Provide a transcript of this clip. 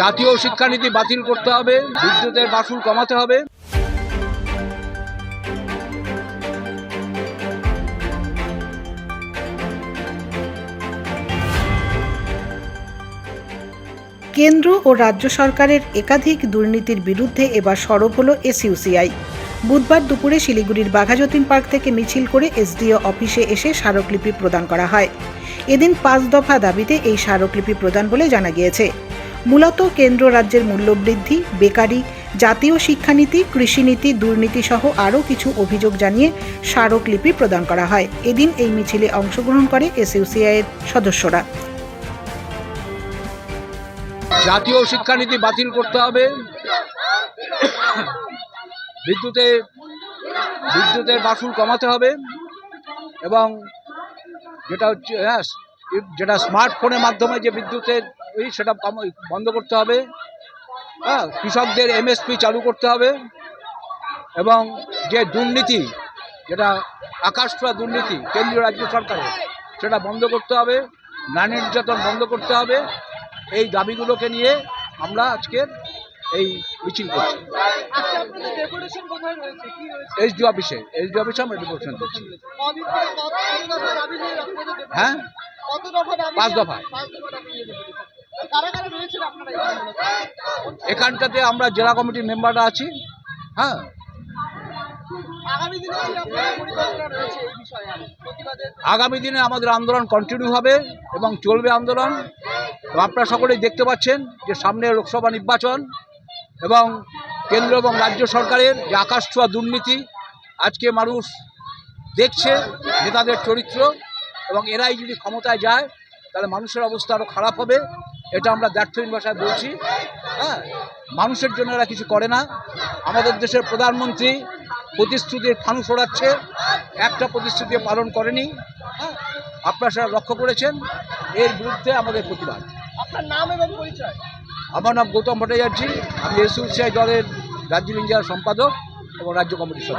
জাতীয় শিক্ষানীতি বাতিল করতে হবে, বিদ্যুতের বাসুল কমাতে হবে। কেন্দ্র ও রাজ্য সরকারের একাধিক দুর্নীতির বিরুদ্ধে এবার সরব হল এসইউসিআই। বুধবার দুপুরে শিলিগুড়ির বাঘাযতীন পার্ক থেকে মিছিল করে এসডিও অফিসে এসে স্মারকলিপি প্রদান করা হয়। এদিন পাঁচ দফা দাবিতে এই স্মারকলিপি প্রদান বলে জানা গিয়েছে। মূলত কেন্দ্র রাজ্যের মূল্যবৃদ্ধি, বেকারি, জাতীয় শিক্ষানীতি, কৃষিনীতি দুর্নীতি সহ আরও কিছু অভিযোগ জানিয়ে স্মারকলিপি প্রদান করা হয়। এদিন এই মিছিলে অংশগ্রহণ করে এসইউসিআইয়ের সদস্যরা। জাতীয় শিক্ষানীতি বাতিল করতে হবে। বিদ্যুতে, বিদ্যুতের বাসুল কমাতে হবে এবং যেটা হচ্ছে হ্যাঁ যেটা স্মার্টফোনের মাধ্যমে যে বিদ্যুতের সেটা বন্ধ করতে হবে। হ্যাঁ কৃষকদের এমএসপি চালু করতে হবে এবং যে দুর্নীতি যেটা আকাশ ছোঁয়া দুর্নীতি কেন্দ্রীয় রাজ্য সরকারের সেটা বন্ধ করতে হবে নারী নির্যাতন বন্ধ করতে হবে। এই দাবিগুলোকে নিয়ে আমরা আজকের এই মিছিল করছি। এইচডি অফিসে এইচডি অফিসে আমরা ডেপুটেশন করছি? হ্যাঁ? পাঁচ দফায়। এখানটাতে আমরা জেলা কমিটির মেম্বাররা আছি। হ্যাঁ। আগামী দিনে আমাদের আন্দোলন কন্টিনিউ হবে এবং চলবে আন্দোলন। আপনারা সকলেই দেখতে পাচ্ছেন যে সামনে লোকসভা নির্বাচন এবং কেন্দ্র এবং রাজ্য সরকারের যে আকাশ ছোঁয়া দুর্নীতি আজকে মানুষ দেখছে নেতাদের চরিত্র এবং এরাই যদি ক্ষমতায় যায় তাহলে মানুষের অবস্থা আরও খারাপ হবে। এটা আমরা ব্যর্থহীন ভাষায় বলছি। হ্যাঁ মানুষের জন্য এরা কিছু করে না। আমাদের দেশের প্রধানমন্ত্রী প্রতিশ্রুতির ফানুস ওড়াচ্ছে একটা প্রতিশ্রুতি পালন করেনি। হ্যাঁ আপনারা সেটা লক্ষ্য করেছেন। এর বিরুদ্ধে আমাদের প্রতিবাদ। আপনার নাম এবং পরিচয়? আমার নাম গৌতম ভট্টাচার্য। আমি এসইউসিআই দলের দার্জিলিং জেলার সম্পাদক এবং রাজ্য কমিটির সদস্য।